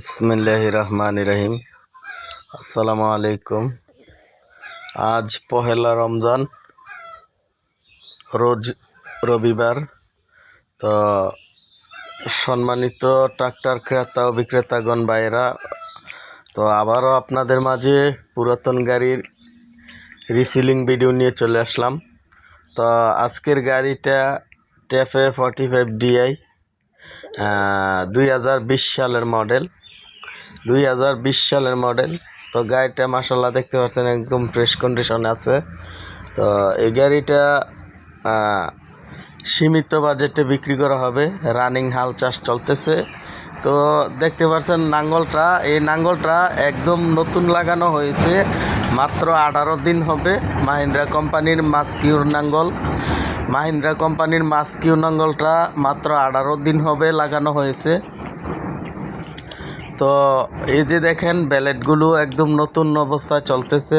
ইসমিল্লাহ রহমান রহিম আসসালামু আলাইকুম আজ পহেলা রমজান, রোজ রবিবার। তো সম্মানিত ট্রাক্টর ক্রেতা ও বিক্রেতাগণ, ভাইয়েরা, তো আবারও আপনাদের মাঝে পুরাতন গাড়ির রিসিলিং ভিডিও নিয়ে চলে আসলাম। তো আজকের গাড়িটা টেফে ফর্টি ফাইভ ডিআই দুই হাজার বিশ সালের মডেল। দুই হাজার বিশ সালের মডেল। তো গাড়িটা মাসাল্লাহ দেখতে পাচ্ছেন একদম ফ্রেশ কন্ডিশনে আছে। তো এই গাড়িটা সীমিত বাজেটে বিক্রি করা হবে। রানিং হাল চাষ চলতেছে। তো দেখতে পাচ্ছেন নাঙ্গলটা, এই নাঙ্গলটা একদম নতুন লাগানো হয়েছে। মাত্র আঠারো দিন হবে মাহিন্দ্রা কোম্পানির মাস্কিউর নাঙ্গল। মাহিন্দ্রা কোম্পানির মাস্কিউ নাঙ্গলটা মাত্র আঠারো দিন হবে লাগানো হয়েছে। তো এই যে দেখেন, ব্যালেটগুলো একদম নতুন অবস্থায় চলতেছে।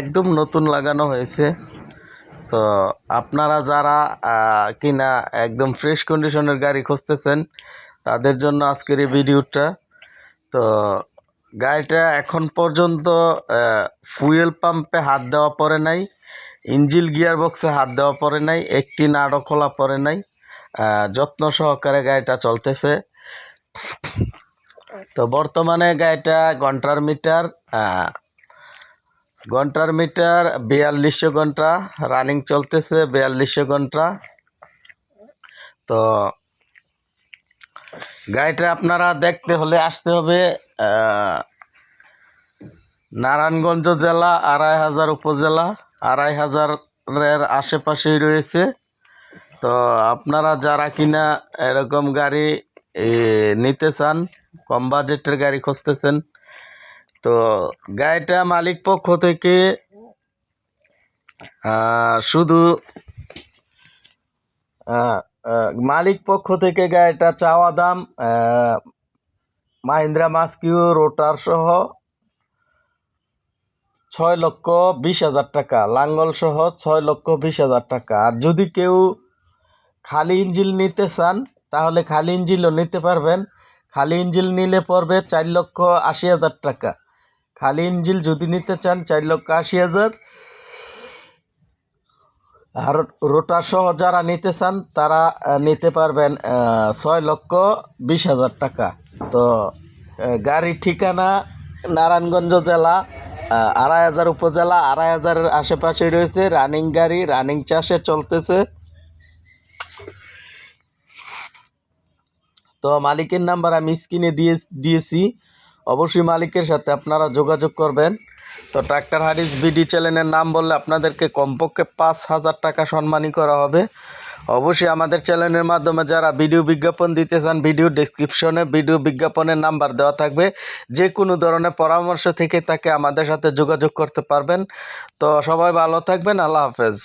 একদম নতুন লাগানো হয়েছে। তো আপনারা যারা কিনা একদম ফ্রেশ কন্ডিশনের গাড়ি খুঁজতেছেন, তাদের জন্য আজকের এই ভিডিওটা। তো গাড়িটা এখন পর্যন্ত ফুয়েল পাম্পে হাত দেওয়া পড়ে নাই ইঞ্জিল গিয়ার বক্সে হাত দেওয়া পড়ে নাই, একটি নাড়ও খোলা পড়ে নাই যত্ন সহকারে গাড়িটা চলতেছে। তো বর্তমানে গাড়িটা ঘণ্টার মিটার ঘণ্টার মিটার বিয়াল্লিশশো ঘণ্টা, রানিং চলতেছে বিয়াল্লিশশো ঘণ্টা। তো গাড়িটা আপনারা দেখতে হলে আসতে হবে নারায়ণগঞ্জ জেলা, আড়াই হাজার উপজেলা, আড়াই হাজারের আশেপাশেই রয়েছে। তো আপনারা যারা কিনা এরকম গাড়ি নিতে চান কম বাজেটের গাড়ি খুঁজতেছেন। তো গাড়িটা মালিক পক্ষ থেকে শুধু মালিক পক্ষ থেকে গাড়িটা চাওয়া দাম মাহিন্দ্রা মাস্কিউ রোটার সহ ছয় লক্ষ বিশ হাজার টাকা, লাঙ্গল সহ ছয় লক্ষ বিশ হাজার টাকা। আর যদি কেউ খালি ইঞ্জিল নিতে চান তাহলে খালি ইঞ্জিলও নিতে পারবেন। খালি ইঞ্জিল নিলে পড়বে চার লক্ষ আশি হাজার টাকা। খালি ইঞ্জিল যদি নিতে চান, চার লক্ষ আশি হাজার। আর রোটার সহ যারা নিতে চান, তারা নিতে পারবেন ছয় লক্ষ বিশ হাজার টাকা। তো গাড়ির ঠিকানা নারায়ণগঞ্জ জেলা আড়াই হাজার উপজেলা, আড়াই হাজারের আশেপাশে রয়েছে, রানিং গাড়ি, রানিং চাষে চলতেছে। তো মালিকের নাম্বার আমি স্ক্রিনে দিয়ে, দিয়েছি। অবশ্যই মালিকের সাথে আপনারা যোগাযোগ করবেন। তো ট্রাক্টর হারিস বিডি চ্যানেলের নাম বললে আপনাদেরকে কমপক্ষে পাঁচ হাজার টাকা সম্মানী করা হবে। অবশ্যই আমাদের চ্যানেলের মাধ্যমে যারা ভিডিও বিজ্ঞাপন দিতে চান, ভিডিও ডেসক্রিপশনে ভিডিও বিজ্ঞাপনের নাম্বার দেওয়া থাকবে। যে কোনো ধরনের পরামর্শ থেকে তাকে আমাদের সাথে যোগাযোগ করতে পারবেন। তো সবাই ভালো থাকবেন, আল্লাহ হাফেজ।